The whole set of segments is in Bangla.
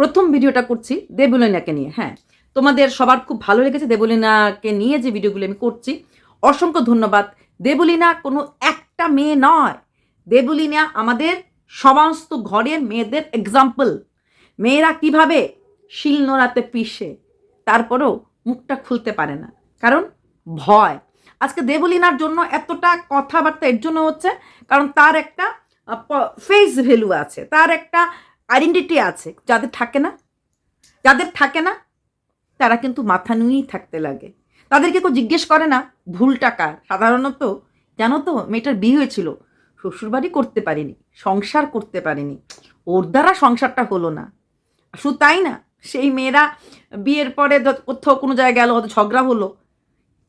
প্রথম ভিডিওটা করছি দেবলীনাকে নিয়ে হ্যাঁ। তোমাদের সবার খুব ভালো লেগেছে দেবলীনাকে নিয়ে যে ভিডিওগুলো আমি করছি। অসংখ্য ধন্যবাদ। দেবলীনা কোনো একটা মেয়ে নয়। দেবলীনা আমাদের সমস্ত ঘরের মেয়েদের এক্সাম্পল মেয়েরা কীভাবে শিল নোড়াতে পিষে, তারপরেও মুখটা খুলতে পারে না। কারণ ভয়। আজকে দেবলীনার জন্য এতটা কথাবার্তা এর জন্য হচ্ছে, কারণ তার একটা ফেস ভ্যালু আছে। তার একটা আইডেন্টিটি আছে, যাদের থাকে না, যাদের থাকে না, তারা কিন্তু মাথা নুয়েই থাকতে লাগে। তাদেরকে কেউ জিজ্ঞেস করে না ভুল টাকা সাধারণত, জানো তো, মেয়েটার বিয়ে হয়েছিল, শ্বশুরবাড়ি করতে পারিনি, সংসার করতে পারিনি, ওর দ্বারা সংসারটা হলো না। শুধু তাই না, সেই মেয়েরা বিয়ের পরে কোথাও কোনো জায়গায় গেল, হয়তো ঝগড়া হলো,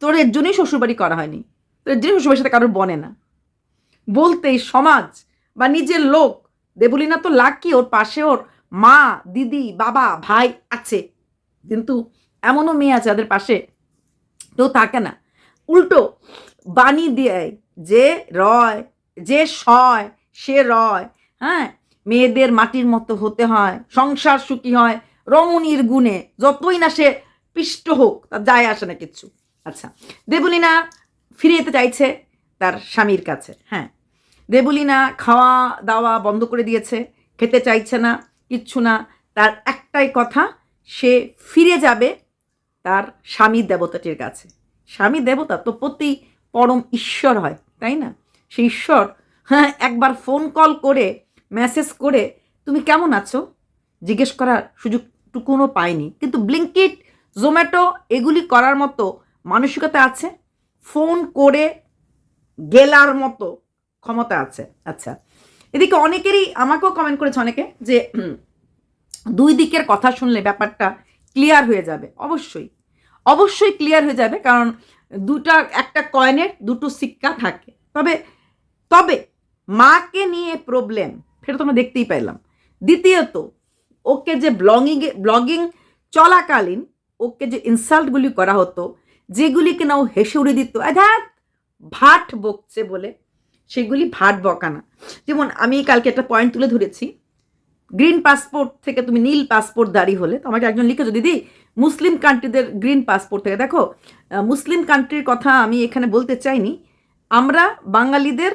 তোর এর জন্যই শ্বশুরবাড়ি করা হয়নি, তোর এর জন্যই শ্বশুরবাড়ির সাথে কারোর বনে না। বলতেই সমাজ বা নিজের লোক দেবলীনা তো লাকি, ওর পাশে ওর মা, দিদি, বাবা, ভাই আছে। কিন্তু এমনও মেয়ে আছে যাদের পাশে কেউ থাকে না। উল্টো বাণী দেয় যে রয়, যে সয়, সে রয়। হ্যাঁ মেয়েদের মাটির মতো হতে হয়, সংসার সুখী হয়, রমণীর গুণে। যতই না সে পিষ্ট হোক, তার যায় আসে না কিচ্ছু আচ্ছা দেবলীনা ফিরে যেতে চাইছে তার স্বামীর কাছে। হ্যাঁ দেবলীনা খাওয়া দাওয়া বন্ধ করে দিয়েছে, খেতে চাইছে না, কিচ্ছু না। তার একটাই কথা, সে ফিরে যাবে তার স্বামী দেবতাটির কাছে। স্বামী দেবতা তো প্রতি পরম ঈশ্বর হয়, তাই না? সেই ঈশ্বর হ্যাঁ একবার ফোন কল করে মেসেজ করে, তুমি কেমন আছো? জিজ্ঞেস করার সুযোগটুকুনও পায়নি। কিন্তু ব্লিঙ্কিট, জোম্যাটো এগুলি করার মতো মানসিকতা আছে? ফোন করে গেলার মতো ক্ষমতা আছে। আচ্ছা। এদিকে অনেকেরই, আমাকেও কমেন্ট করেছে অনেকে, যে দুই দিকের কথা শুনলে ব্যাপারটা ক্লিয়ার হয়ে যাবে। অবশ্যই। অবশ্যই ক্লিয়ার হয়ে যাবে, কারণ দুটা, একটা কয়েনের দুটো সিক্কা থাকে। তবে তবে মাকে নিয়ে প্রবলেম সেটা তোমরা দেখতেই পাইলাম। দ্বিতীয়ত, ওকে যে ব্লগিং ব্লগিং চলাকালীন ওকে যে ইনসাল্টগুলি করা হতো যেগুলি কিনা ও হেসে উড়ে দিত আঘাত ভাট বকছে বলে সেগুলি ভাট বকানা যেমন আমি কালকে একটা পয়েন্ট তুলে ধরেছি গ্রিন পাসপোর্ট থেকে তুমি নীল পাসপোর্ট দাঁড়ি হলে, তো আমাকে একজন লিখেছো দিদি মুসলিম কান্ট্রিদের গ্রিন পাসপোর্ট থেকে। দেখো মুসলিম কান্ট্রির কথা আমি এখানে বলতে চাইনি। আমরা বাঙালিদের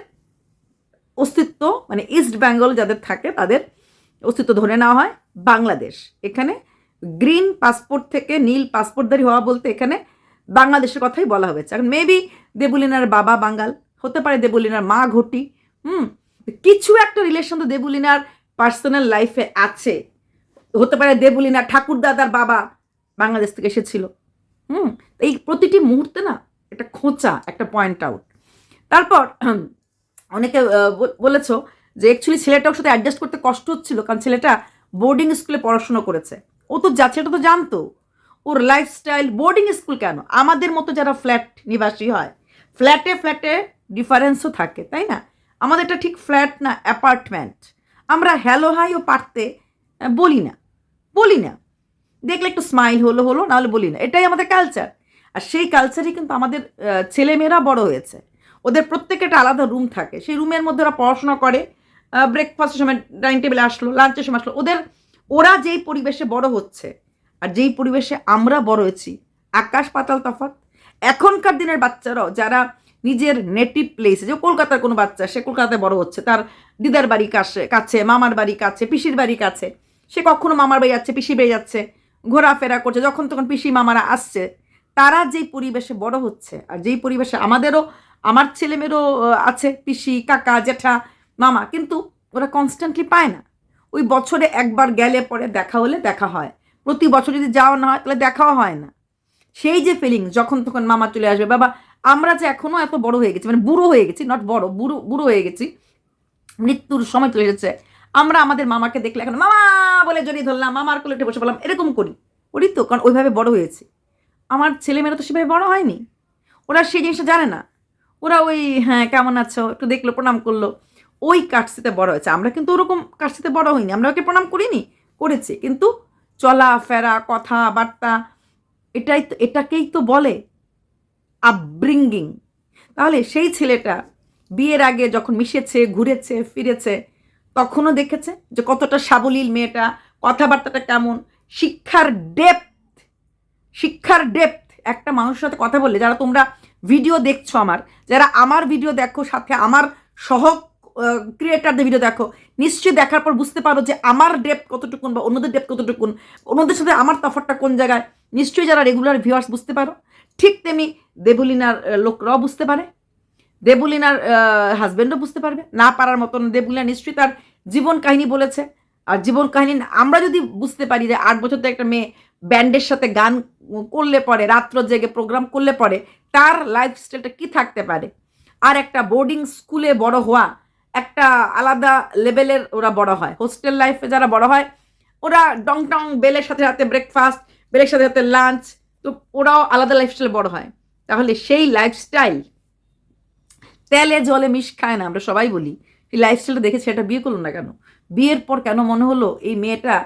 অস্তিত্ব মানে ইস্ট বেঙ্গল যাদের থাকে, তাদের অস্তিত্ব ধরে নেওয়া হয় বাংলাদেশ। এখানে গ্রিন পাসপোর্ট থেকে নীল পাসপোর্টধারী হওয়া বলতে এখানে বাংলাদেশের কথাই বলা হয়েছে। এখন মেবি দেবুলিনার বাবা বাঙ্গাল হতে পারে দেবুলিনার মা ঘটি, হুম, কিছু একটা রিলেশন তো দেবুলিনার পার্সোনাল লাইফে আছে। হতে পারে দেবুলিনা ঠাকুর দাদার বাবা বাংলাদেশ থেকে এসেছিল, হুম, এই প্রতিটি মুহূর্তে না একটা খোঁচা, একটা পয়েন্ট আউট তারপর অনেকে বলেছ যে অ্যাকচুয়ালি ছেলেটা ওর সাথে অ্যাডজাস্ট করতে কষ্ট হচ্ছিল কারণ ছেলেটা বোর্ডিং স্কুলে পড়াশুনো করেছে। ও তো যা, ছেলেটা তো জানতো। ওর লাইফস্টাইল বোর্ডিং স্কুল কেন? আমাদের মতো যারা ফ্ল্যাট নিবাসী হয় ফ্ল্যাটে ফ্ল্যাটে ডিফারেন্সও থাকে, তাই না? আমাদের এটা ঠিক ফ্ল্যাট না অ্যাপার্টমেন্ট? আমরা হ্যালো হাইও পারতে বলি না। বলি না। দেখলে একটু স্মাইল হলো হলো, নাহলে বলি না। এটাই আমাদের কালচার আর সেই কালচারই কিন্তু আমাদের ছেলেমেয়েরা বড় হয়েছে। ওদের প্রত্যেকের একটা আলাদা রুম থাকে। সেই রুমের মধ্যে ওরা পড়াশোনা করে ব্রেকফাস্টের সময় ডাইনিং টেবিলে আসলো লাঞ্চের সময় আসলো। ওদের, ওরা যেই পরিবেশে বড় হচ্ছে, আর যেই পরিবেশে আমরা বড় হয়েছি, আকাশ পাতাল তফাৎ। এখনকার দিনের বাচ্চারাও, যারা নিজের নেটিভ প্লেসে যে কলকাতার কোনো বাচ্চা, সে কলকাতায় বড় হচ্ছে, তার দিদার বাড়ি কাছে কাছে, মামার বাড়ি কাছে, পিসির বাড়ি কাছে, সে কখনো মামার বাড়ি যাচ্ছে পিসি বাড়ি যাচ্ছে, ঘোরাফেরা করছে, যখন তখন পিসি মামারা আসছে, তারা যেই পরিবেশে বড় হচ্ছে, আর যেই পরিবেশে আমাদেরও, আমার ছেলেমেয়েরও আছে, পিসি, কাকা, জেঠা, মামা, কিন্তু ওরা কনস্ট্যান্টলি পায় না। ওই বছরে একবার গেলে পরে দেখা হলে দেখা হয়। প্রতি বছর যদি যাওয়া না হয়, তাহলে দেখাও হয় না। সেই যে ফিলিং যখন তখন মামা চলে আসবে, বাবা আমরা যে এখনও এত বড় হয়ে গেছি মানে বুড়ো হয়ে গেছি নট বড়, বুড়ো বুড়ো হয়ে গেছি, মৃত্যুর সময় চলে এসেছে, আমরা আমাদের মামাকে দেখলে এখন, মামা! বলে জড়িয়ে ধরলাম, মামার কোলে উঠে বসে বললাম এরকম করি করি তো, কারণ ওইভাবে বড় হয়েছি। আমার ছেলেমেয়েরা তো সেভাবে বড় হয়নি, ওরা সেই জিনিসটা জানে না, ওরা ওই হ্যাঁ কেমন আছো? একটু দেখল, প্রণাম করল, ওই কাটসিতে বড় হয়েছে, আমরা কিন্তু ওরকম কাটসিতে বড় হইনি, আমরা ওকে প্রণাম করিনি, করেছি, কিন্তু চলা ফেরা কথাবার্তা, এটাই তো, এটাকেই তো বলে আপব্রিঙ্গিং তাহলে সেই ছেলেটা বিয়ের আগে যখন মিশেছে, ঘুরেছে, ফিরেছে, তখনও দেখেছে যে কতটা সাবলীল মেয়েটা, কথাবার্তাটা কেমন, শিক্ষার ডেপথ শিক্ষার ডেপথ একটা মানুষের সাথে কথা বললে, যারা তোমরা ভিডিও দেখছ আমার, যারা আমার ভিডিও দেখো, সাথে আমার সহ ক্রিয়েটারদের ভিডিও দেখো, নিশ্চয়ই দেখার পর বুঝতে পারো যে আমার ডেপ কতটুকুন বা অন্যদের ডেপ কতটুকুন, অন্যদের সাথে আমার তফাৎটা কোন জায়গায়। নিশ্চয়ই যারা রেগুলার ভিউয়ার্স বুঝতে পারো, ঠিক তেমনি দেবলিনার লোকরাও বুঝতে পারে, দেবলিনার হাজব্যান্ডও বুঝতে পারবে। না পারার মতন দেবলিনা নিশ্চয়ই তার জীবন কাহিনী বলেছে। আর জীবন কাহিনী আমরা যদি বুঝতে পারি যে আট বছর থেকে একটা মেয়ে ব্যান্ডের সাথে গান করলে পরে, রাত্র জেগে প্রোগ্রাম করলে পরে, তার লাইফস্টাইলটা কি থাকতে পারে? আর একটা বোর্ডিং স্কুলে বড় হওয়া, একটা আলাদা লেভেলের ওরা বড় হয়। হোস্টেল লাইফে যারা বড় হয়, ওরা ডং টং বেলের সাথে সাথে ব্রেকফাস্ট বেলের সাথে সাথে লাঞ্চ তো ওরাও আলাদা লাইফস্টাইল বড় হয়। তাহলে সেই লাইফস্টাইল তেলে জলে মিশ খায় না, আমরা সবাই বলি। এই লাইফস্টাইলটা দেখে সেটা বিয়ে করল না কেন? বিয়ের পর কেন মনে হলো এই মেয়েটা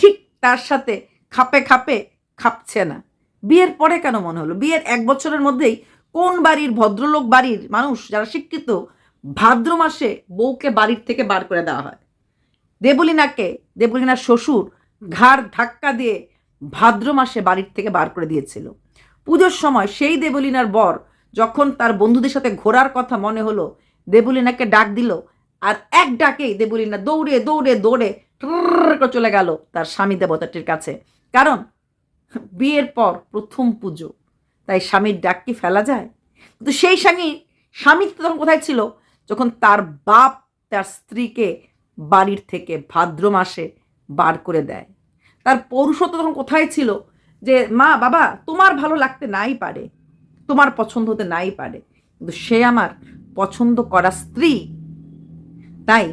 ঠিক তার সাথে খাপে খাপে খাপছে না? বিয়ের পরে কেন মনে হলো? বিয়ের এক বছরের মধ্যেই কোন বাড়ির ভদ্রলোক বাড়ির মানুষ যারা শিক্ষিত, ভাদ্র মাসে বউকে বাড়ির থেকে বার করে দেওয়া হয়। দেবলিনাকে, দেবলিনার শ্বশুর ঘাড় ধাক্কা দিয়ে ভাদ্র মাসে বাড়ির থেকে বার করে দিয়েছিল। পুজোর সময় সেই দেবলিনার বর যখন তার বন্ধুদের সাথে ঘোরার কথা মনে হলো, দেবলিনাকে ডাক দিল আর এক ডাকেই দেবলিনা দৌড়ে দৌড়ে দৌড়ে করে চলে গেল তার স্বামী দেবতাটির কাছে। কারণ বিয়ের পর প্রথম পুজো, তাই স্বামীর ডাক কি ফেলা যায়? কিন্তু সেই স্বামী স্বামী তখন কোথায় ছিল? যখন তার বাপ তার স্ত্রীকে বাড়ির থেকে ভাদ্র মাসে বার করে দেয়। তার পৌরুষত্ব তখন কোথায় ছিল? যে, মা, বাবা, তোমার ভালো লাগতে নাই পারে, তোমার পছন্দ হতে নাই পারে, কিন্তু সে আমার পছন্দ করা স্ত্রী। তাই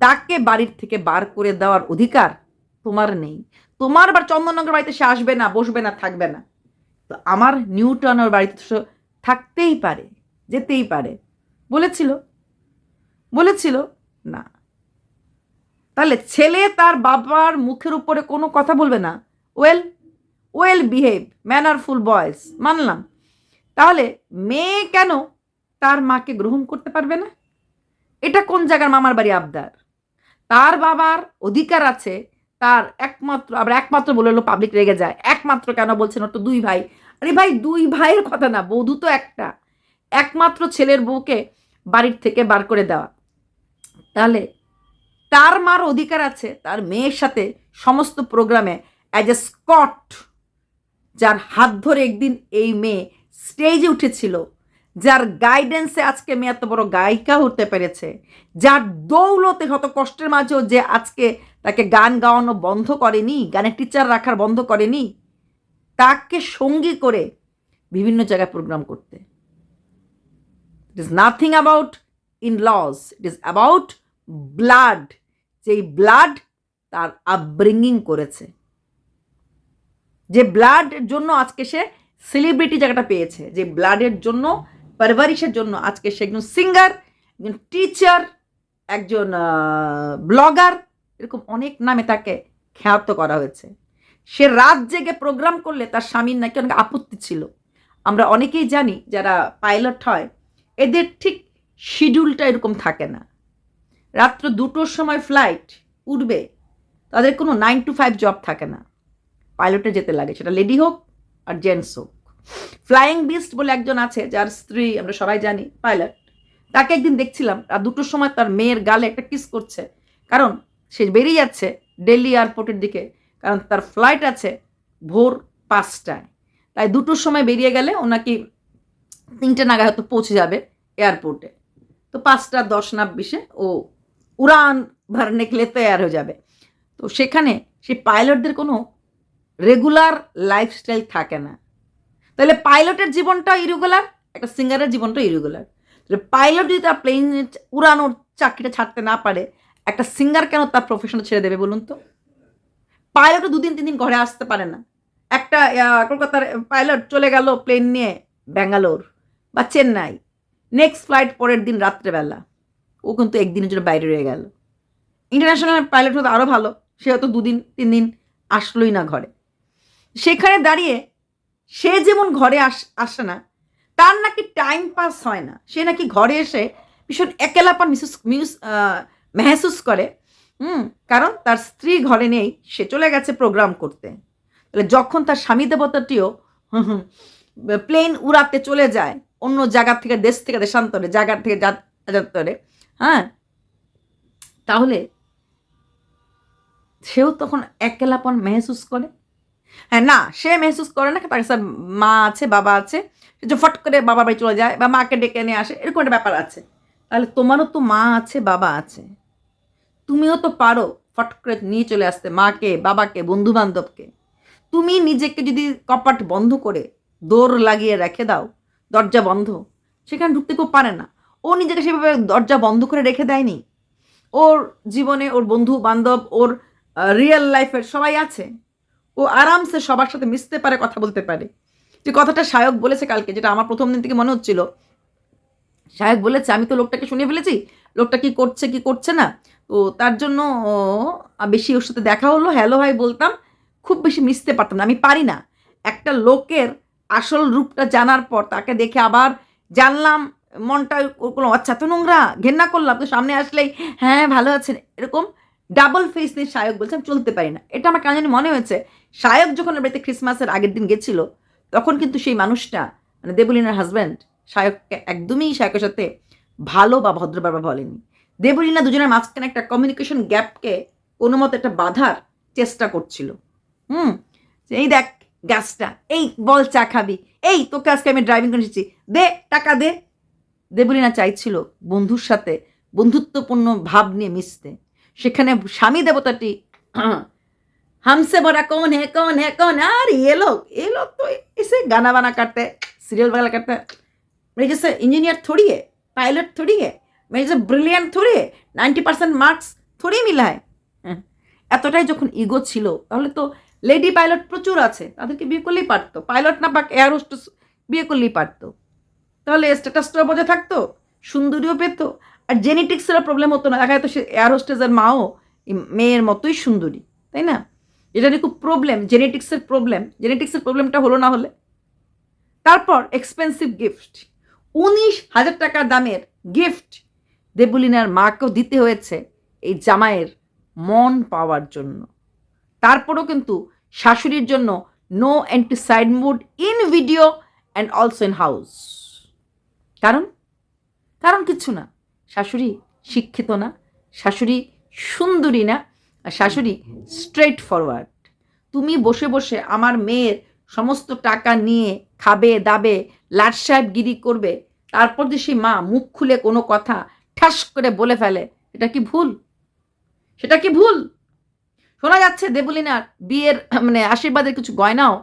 তাকে বাড়ির থেকে বার করে দেওয়ার অধিকার তোমার নেই। তোমার বা চন্দননগর বাড়িতে সে আসবে না, বসবে না, থাকবে না। তো আমার নিউটনের বাড়িতে সে থাকতেই পারে, যেতেই পারে। বলেছিল বলেছিল, না। তাহলে ছেলে তার বাবার মুখের উপরে কোনো কথা বলবে না? ওয়েল ওয়েল বিহেভ ম্যানারফুল বয়েস মানলাম। তাহলে মেয়ে কেন তার মাকে গ্রহণ করতে পারবে না? এটা কোন জায়গার মামার বাড়ি আবদার? তার বাবার অধিকার আছে, তার একমাত্র, আবার একমাত্র বলে হলো পাবলিক রেগে যায়। একমাত্র কেন বলছেন ওর তো দুই ভাই। আরে ভাই, দুই ভাইয়ের কথা না, বধূ তো একটা। একমাত্র ছেলের বউকে বাড়ির থেকে বার করে দেওয়া। তাহলে তার মার অধিকার আছে, তার মেয়ের সাথে সমস্ত প্রোগ্রামে অ্যাজ এ স্কট যার হাত ধরে একদিন এই মেয়ে স্টেজে উঠেছিল, যার গাইডেন্সে আজকে মেয়ে এত বড় গায়িকা হতে পেরেছে, যার দৌলতে শত কষ্টের মাঝেও যে আজকে তাকে গান গাওয়ানো বন্ধ করেনি, গানের টিচার রাখার বন্ধ করেনি, তাকে সঙ্গী করে বিভিন্ন জায়গায় প্রোগ্রাম করতে। It is nothing about in loss it is about blood যেই ব্লাড তার আপব্রিঙ্গিং করেছে। যে ব্লাডের জন্য আজকে সে সেলিব্রিটি জায়গাটা পেয়েছে, যে ব্লাডের জন্য পারভারিশের জন্য আজকে সে একজন সিঙ্গার একজন টিচার একজন ব্লগার এরকম অনেক নামে তাকে খ্যাত করা হয়েছে। সে রাত জেগে প্রোগ্রাম করলে তার স্বামীর নাকি অনেক আপত্তি ছিল। আমরা অনেকেই জানি যারা পাইলট হয়, এদের ঠিক শিডিউলটা এরকম থাকে না। রাত্র দুটোর সময় ফ্লাইট উঠবে, তাদের কোনো নাইন টু ফাইভ জব থাকে না। পাইলটে যেতে লাগে, সেটা লেডি হোক আর জেন্টস হোক। ফ্লাইং বিস্ট বলে একজন আছে, যার স্ত্রী, আমরা সবাই জানি, পাইলট। তাকে একদিন দেখছিলাম আর দুটোর সময় তার মেয়ের গালে একটা কিস করছে। কারণ সে বেরিয়ে যাচ্ছে দিল্লি এয়ারপোর্টের দিকে, কারণ তার ফ্লাইট আছে ভোর পাঁচটায়। তাই দুটোর সময় বেরিয়ে গেলে ও নাকি তিনটে নাগাদ হয়তো পৌঁছে যাবে এয়ারপোর্টে। তো পাঁচটা দশ না বিশে ও উড়ান ভরনে কে লিয়ে তৈয়ার হয়ে যাবে। তো সেখানে সেই পাইলটদের কোনো রেগুলার লাইফস্টাইল থাকে না। তাহলে পাইলটের জীবনটা ইরেগুলার একটা সিঙ্গারের জীবনটা ইরেগুলার পাইলট যদি তার প্লেন উড়ানোর চাকরিটা ছাড়তে না পারে, একটা সিঙ্গার কেন তার প্রফেশন ছেড়ে দেবে বলুন তো? পাইলটও দুদিন তিন দিন ঘরে আসতে পারে না। একটা কলকাতার পাইলট চলে গেল প্লেন নিয়ে ব্যাঙ্গালোর বা চেন্নাই। নেক্সট ফ্লাইট পরের দিন রাত্রেবেলা। ও কিন্তু একদিনের জন্য বাইরে রয়ে গেল। ইন্টারন্যাশনাল পাইলট হতো আরও ভালো। সে হয়তো দুদিন তিন দিন আসলোই না ঘরে। সেখানে দাঁড়িয়ে সে যেমন ঘরে আস আসে না, তার নাকি টাইম পাস হয় না। সে নাকি ঘরে এসে ভীষণ একেলাপন মিসুস মিউস মেহসুস করে। হুম, কারণ তার স্ত্রী ঘরে নেই, সে চলে গেছে প্রোগ্রাম করতে। তাহলে যখন তার স্বামী দেবতাটিও প্লেন উড়াতে চলে যায়, অন্য জায়গা থেকে দেশ থেকে দেশান্তরে জায়গার থেকে যাত্তরে হ্যাঁ তাহলে সেও তখন একলাপন মেহসুস করে। হ্যাঁ না, সে মেহসুস করে না পাকিস্তান মা আছে, বাবা আছে যে ফট করে বাবার বাড়ি চলে যায় বা মাকে ডেকে নিয়ে আসে, এরকম একটা ব্যাপার আছে। তাহলে তোমারও তো মা আছে, বাবা আছে। তুমিও তো পারো ফট করে নিয়ে চলে আসতে, মাকে, বাবাকে বন্ধু বান্ধবকে তুমি নিজেকে যদি কপাট বন্ধ করে দৌড় লাগিয়ে রেখে দাও, দরজা বন্ধ, সেখানে ঢুকতে কেউ পারে না। ও নিজেকে সেভাবে দরজা বন্ধ করে রেখে দেয়নি। ওর জীবনে ওর বন্ধু বান্ধব ওর রিয়েল লাইফের সবাই আছে। ও আরামসে সবার সাথে মিশতে পারে, কথা বলতে পারে। যে কথাটা সায়ক বলেছে কালকে, যেটা আমার প্রথম দিন থেকে মনে হচ্ছিল। সায়ক বলেছে, আমি তো লোকটাকে শুনে ফেলেছি, লোকটা কি করছে কি করছে না? তো তার জন্য বেশি ওর সাথে দেখা হলো, হ্যালো ভাই বলতাম, খুব বেশি মিশতে পারতাম না। আমি পারি না। একটা লোকের আসল রূপটা জানার পর তাকে দেখে আবার জানলাম, মনটা কোনো আচ্ছা তো নোংরা, ঘেন্না করলাম। তো সামনে আসলেই হ্যাঁ ভালো আছেন। এরকম ডাবল ফেস নিয়ে শায়ক আমি চলতে পারি না। এটা আমার কেন জানি মনে হয়েছে শায়ক যখন বাড়িতে ক্রিসমাসের আগের দিন গেছিল, তখন কিন্তু সেই মানুষটা মানে দেবলিনার হাজব্যান্ড শায়ককে একদমই শায়কের সাথে ভালো বা ভদ্রভাবে বলেনি। দেবলিনা দুজনের মাঝখানে একটা কমিউনিকেশন গ্যাপকে কোনো মতো একটা বাধার চেষ্টা করছিল। হুম এই দেখ গ্যাসটা, এই বল চা খাবি, এই তোকে আজকে আমি ড্রাইভিং করে এসেছি দে, টাকা দে। দেবলিনা চাইছিল বন্ধুর সাথে বন্ধুত্বপূর্ণ ভাব নিয়ে মিশতে। সেখানে স্বামী দেবতাটি हमसे बड़ा कौन है कौन है कौन है अरे ये लोग ये लोग तो इसे गाना वाना करते हैं सीरियल वगैरह करते हैं मेरे जैसे इंजीनियर थोड़ी है पायलट थोड़ी है मेरे जैसे ब्रिलियंट थोड़ी है নাইনটি পার্সেন্ট মার্কস থোড়ি মিলা হয় এতটাই যখন ইগো ছিল তাহলে তো লেডি পাইলট প্রচুর আছে তাদেরকে বিয়ে করলেই পারতো পাইলট না পাক এয়ার হোস্টেস বিয়ে করলেই পারতো তাহলে স্ট্যাটাসটাও বজায় থাকতো সুন্দরীও পেতো আর জেনেটিক্সেরও প্রবলেম হতো না। দেখা যেত সে এয়ার হোস্টেসের মাও মেয়ের মতোই সুন্দরী, তাই না? এটা নিয়ে খুব প্রবলেম জেনেটিক্সের প্রবলেম জেনেটিক্সের প্রবলেমটা হলো না হলে। তারপর এক্সপেন্সিভ গিফট উনিশ হাজার টাকা দামের গিফট দেবুলিনার মাকেও দিতে হয়েছে এই জামাইয়ের মন পাওয়ার জন্য। তারপরও কিন্তু শাশুড়ির জন্য no antacid mood in video and also in house কারণ? কারণ কিছু না। শাশুড়ি শিক্ষিত না, শাশুড়ি সুন্দরী না, আর শাশুড়ি স্ট্রেট ফরওয়ার্ড তুমি বসে বসে আমার মেয়ের সমস্ত টাকা নিয়ে খাবে, দাবে, লাট গিরি করবে, তারপর যে সেই মা মুখ খুলে কোনো কথা ঠাস করে বলে ফেলে, এটা কি ভুল? সেটা কি ভুল? শোনা যাচ্ছে দেবলিনার বিয়ের মানে আশীর্বাদের কিছু গয়নাও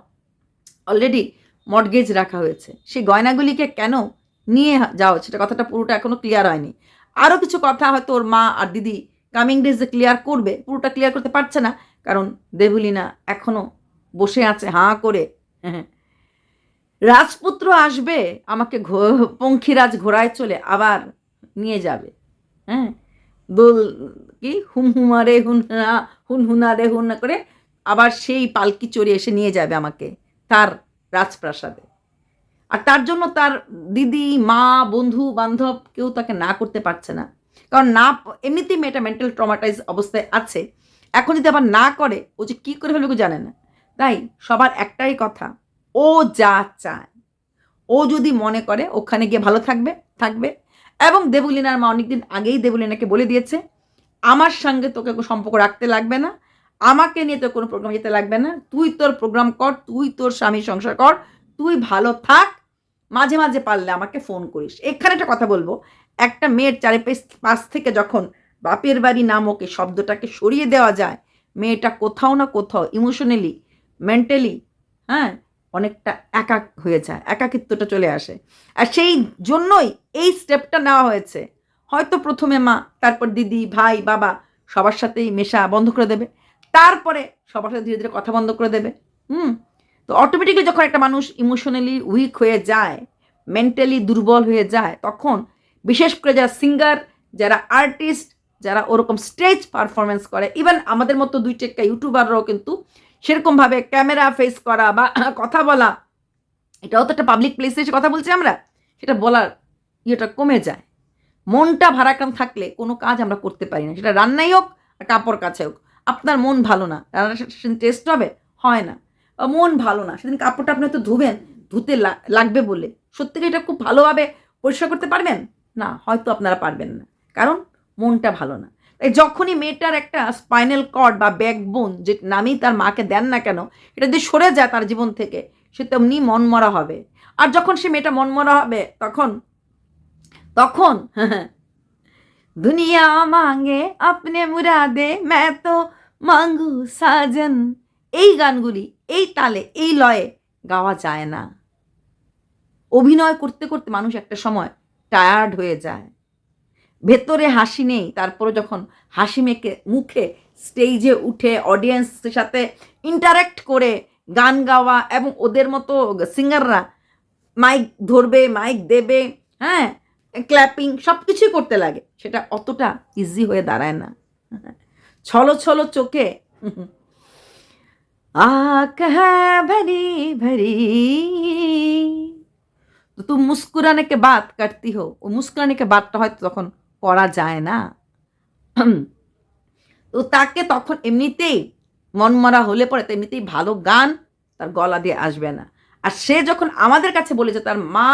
অলরেডি মডগেজ রাখা হয়েছে। সেই গয়নাগুলিকে কেন নিয়ে যাওয়া সেটা কথাটা পুরোটা এখনও ক্লিয়ার হয়নি। আরও কিছু কথা হয়তো ওর মা আর দিদি কামিং ডেজে ক্লিয়ার করবে, পুরোটা ক্লিয়ার করতে পারছে না, কারণ দেবুলিনা এখনও বসে আছে হাঁ করে। রাজপুত্র আসবে, আমাকে পঙ্খিরাজ ঘোড়ায় চলে আবার নিয়ে যাবে। হ্যাঁ? দোল কি? হুম হুমারে হুন হুন হুনারে হুন করে আবার সেই পালকি চড়ে এসে নিয়ে যাবে আমাকে, তার রাজপ্রাসাদে। আর তার জন্য তার দিদি, মা, বন্ধু, বান্ধব কেউ তাকে না করতে পারছে না। কারণ না, এমনিতেই মেয়েটা মেন্টাল ট্রমাটাইজ অবস্থায় আছে। এখন যদি আবার না করে, ও যে কী করে ফেলবে জানে না। তাই সবার একটাই কথা, ও যা চায়, ও যদি মনে করে ওখানে গিয়ে ভালো থাকবে থাকবে। এবং দেবুলিনার মা অনেকদিন আগেই দেবুলিনাকে বলে দিয়েছে, আমার সঙ্গে তোকে সম্পর্ক রাখতে লাগবে না, আমাকে নিয়ে তোর কোনো প্রোগ্রাম যেতে লাগবে না। তুই তোর প্রোগ্রাম কর, তুই তোর স্বামীর সংসার কর, তুই ভালো থাক মাঝে মাঝে পারলে আমাকে ফোন করিস। এখানে একটা কথা বলব, একটা মেয়ের চারিপাশ, পাশ থেকে যখন বাপের বাড়ি নামক এই শব্দটাকে সরিয়ে দেওয়া যায়, মেয়েটা কোথাও না কোথাও ইমোশনালি মেন্টালি হ্যাঁ অনেকটা একা হয়ে যায়, একাকিত্বটা চলে আসে। আর সেই জন্যই এই স্টেপটা নেওয়া হয়েছে। হয়তো প্রথমে মা, তারপর দিদি, ভাই, বাবা সবার সাথেই মেশা বন্ধ করে দেবে। তারপরে সবার সাথে ধীরে ধীরে কথা বন্ধ করে দেবে। হুম? তো অটোমেটিকলি যখন একটা মানুষ ইমোশনালি উইক হয়ে যায় মেন্টালি দুর্বল হয়ে যায়, তখন বিশেষ করে যারা সিঙ্গার যারা আর্টিস্ট যারা ওরকম স্টেজ পারফরমেন্স করে ইভেন আমাদের মতো দুই টেক্কা ইউটিউবাররাও কিন্তু সেরকমভাবে ক্যামেরা ফেস করা বা কথা বলা, এটাও তো একটা পাবলিক প্লেসে এসে কথা বলছি আমরা, সেটা বলার ইয়েটা কমে যায়। মনটা ভারাক্রাম থাকলে কোনো কাজ আমরা করতে পারি না, সেটা রান্নাই হোক আর কাপড় কাছে হোক, আপনার মন ভালো না রান্না টেস্ট হবে, হয় না। মন ভালো না। সেদিন কাপড়টা আপনি হয়তো ধুবেন, ধুতে লাগবে বলে। সত্যি এটা খুব ভালোভাবে পরিষ্কার করতে পারবেন? না, হয়তো আপনারা পারবেন না। কারণ মনটা ভালো না। তাই যখনই মেয়েটার একটা স্পাইনাল কর্ড বা ব্যাকবোন যে নামেই তার মাকে দেন না কেন, এটা যদি সরে যায় তার জীবন থেকে, সে তেমনি মনমরা হবে। আর যখন সে মেয়েটা মনমরা হবে, তখন তখন, দুনিয়া মাঙ্গে আপনি মুরাদে मैं তো মাঙ্গু সাজন। এই গানগুলি, এই তালে, এই লয়ে গাওয়া যায় না। অভিনয় করতে করতে মানুষ একটা সময় টায়ার্ড হয়ে যায়। ভেতরে হাসি নেই, তারপরে যখন হাসি মেখে, মুখে স্টেজে উঠে অডিয়েন্সের সাথে ইন্টারাক্ট করে গান গাওয়া এবং ওদের মতো সিঙ্গাররা মাইক ধরবে মাইক দেবে হ্যাঁ ক্ল্যাপিং সব কিছুই করতে লাগে। সেটা অতটা ইজি হয়ে দাঁড়ায় না। ছলো ছলো চোখে आँख है भरी भरी তো তুম মুস্কুরানে কে বাত করতি হো ও মুস্কুরানে কে বাতটা হয়তো তখন করা যায় না তো তাকে তখন এমনিতেই মনমরা হলে পরে তো এমনিতেই ভালো গান তার গলা দিয়ে আসবে না আর সে যখন আমাদের কাছে বলেছে তার মা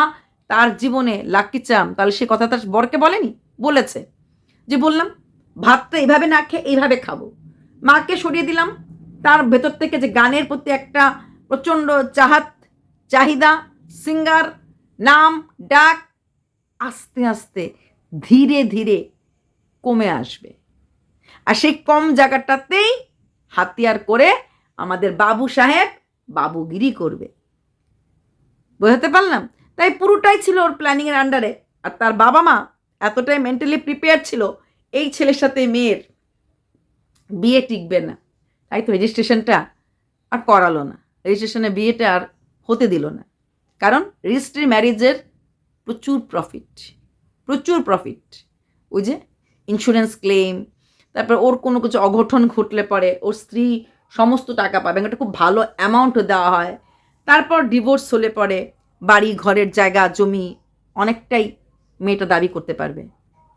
তার জীবনে লাকি চাম তাহলে সে কথা তার বরকে বলেনি বলেছে যে বললাম ভাতটা এইভাবে না খেয়ে এইভাবে খাবো মাকে সরিয়ে দিলাম তার ভেতর থেকে যে গানের প্রতি একটা প্রচণ্ড চাহাত, চাহিদা, সিঙ্গার, নাম, ডাক আস্তে আস্তে, ধীরে ধীরে কমে আসবে। আর সেই কম জায়গাটাতেই হাতিয়ার করে আমাদের বাবু সাহেব বাবুগিরি করবে। বোঝাতে পারলাম? তাই পুরোটাই ছিল ওর প্ল্যানিংয়ের আন্ডারে আর তার বাবা মা এতটাই মেন্টালি প্রিপেয়ার ছিল, এই ছেলের সাথে মেয়ের বিয়ে টিকবে না। তাই তো রেজিস্ট্রেশনটা আর করালো না। রেজিস্ট্রেশনে বিয়েটা আর হতে দিল না। কারণ রেজিস্ট্রি ম্যারেজের প্রচুর প্রফিট প্রচুর প্রফিট ওই যে ইন্স্যুরেন্স ক্লেম তারপর ওর কোনো কিছু অঘটন ঘটলে পরে ওর স্ত্রী সমস্ত টাকা পাবে। একটা খুব ভালো অ্যামাউন্টও দেওয়া হয়। তারপর ডিভোর্স হলে পরে বাড়ি, ঘরের জায়গা, জমি অনেকটাই মেয়েটা দাবি করতে পারবে।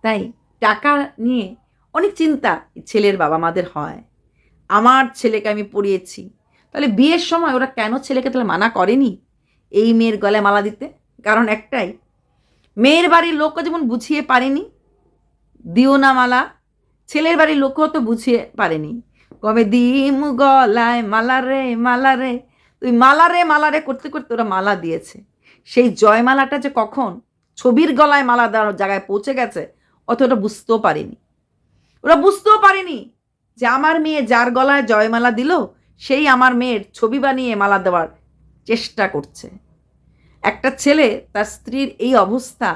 তাই টাকা নিয়ে অনেক চিন্তা ছেলের বাবা মাদের হয়। আমার ছেলেকে আমি পড়িয়েছি। তাহলে বিয়ের সময় ওরা কেন ছেলেকে তাহলে মানা করেনি? এই মেয়ের গলায় মালা দিতে? কারণ একটাই, মেয়ের বাড়ির লোকও যেমন বুঝিয়ে পারেনি, দিও না মালা। ছেলের বাড়ির লোকও তো বুঝিয়ে পারেনি। কবে দিম গলায় মালা রে মালা রে? তুই মালা রে মালা রে করতে করতে ওরা মালা দিয়েছে। সেই জয়মালাটা যে কখন ছবির গলায় মালা দেওয়ার জায়গায় পৌঁছে গেছে অত ওটা বুঝতেও পারেনি। ওরা বুঝতেও পারেনি যে আমার মেয়ে যার গলায় জয়মালা দিল, সেই আমার মেয়ের ছবি বানিয়ে মালা দেওয়ার চেষ্টা করছে। একটা ছেলে তার স্ত্রীর এই অবস্থা,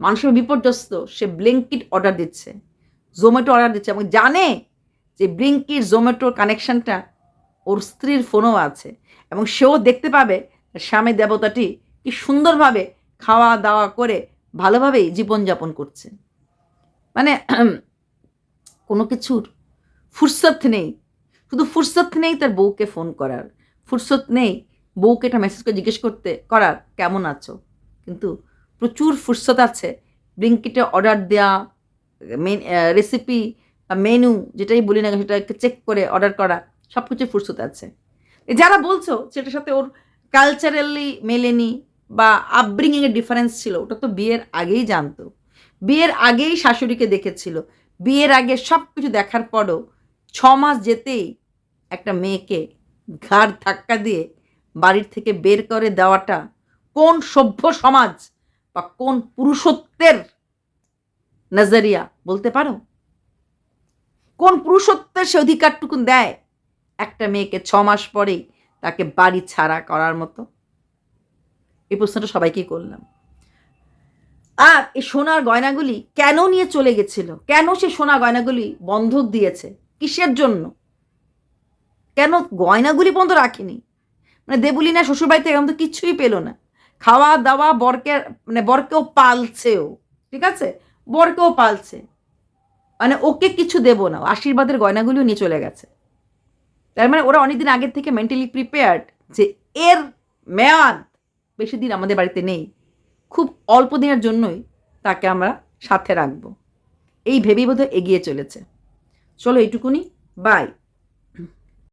মানুষের বিপর্যস্ত, সে ব্লিঙ্কিট অর্ডার দিচ্ছে, জোম্যাটো অর্ডার দিচ্ছে এবং জানে যে ব্লিঙ্কিট, জোম্যাটোর কানেকশনটা ওর স্ত্রীর ফোনও আছে এবং সেও দেখতে পাবে স্বামী দেবতাটি কি সুন্দরভাবে খাওয়া দাওয়া করে ভালোভাবেই জীবনযাপন করছে। মানে কোনো কিছুর ফুরসত নেই। শুধু ফুরসত নেই তার বউকে ফোন করার। ফুরসত নেই বউকে একটা মেসেজ করে জিজ্ঞেস করতে, করার, কেমন আছো? কিন্তু প্রচুর ফুরসত আছে। ব্লিঙ্কিটে অর্ডার দেওয়া মেন রেসিপি বা মেনু যেটাই বলি না সেটাকে চেক করে অর্ডার করা সব কিছু ফুরসত আছে। যারা বলছো, সেটার সাথে ওর কালচারালি মেলেনি বা আপব্রিংয়ের ডিফারেন্স ছিল, ওটা তো বিয়ের আগেই জানতো। বিয়ের আগেই শাশুড়িকে দেখেছিল। বিয়ের আগে সব কিছু দেখার পরও ছ মাস যেতেই একটা মেয়েকে ঘাড় ধাক্কা দিয়ে বাড়ির থেকে বের করে দেওয়াটা কোন সভ্য সমাজ বা কোন পুরুষত্বের নজরিয়া বলতে পারো? কোন পুরুষত্বের সে অধিকারটুকু দেয় একটা মেয়েকে ছ মাস পরেই তাকে বাড়ি ছাড়া করার মতো? এই প্রশ্নটা সবাইকেই করলাম। আর এই সোনার গয়নাগুলি কেন নিয়ে চলে গেছিল? কেন সে সোনা গয়নাগুলি বন্ধক দিয়েছে? কিসের জন্য? কেন গয়নাগুলি বন্ধ রাখেনি? মানে দেবুলিনা শ্বশুরবাড়ি থেকে তো কিছুই পেল না। খাওয়া দাওয়া বরকে মানে বরকেও পালছেও, ঠিক আছে? বরকেও পালছে। মানে ওকে কিছু দেবো না আশীর্বাদের গয়নাগুলিও নিয়ে চলে গেছে। তার মানে ওরা অনেকদিন আগের থেকে মেন্টালি প্রিপেয়ার্ড যে এর মেয়াদ বেশি দিন আমাদের বাড়িতে নেই। খুব অল্প দিনের জন্যই তাকে আমরা সাথে রাখব। এই ভেবেই বোধহয় এগিয়ে চলেছে। চলো এইটুকুনি বাই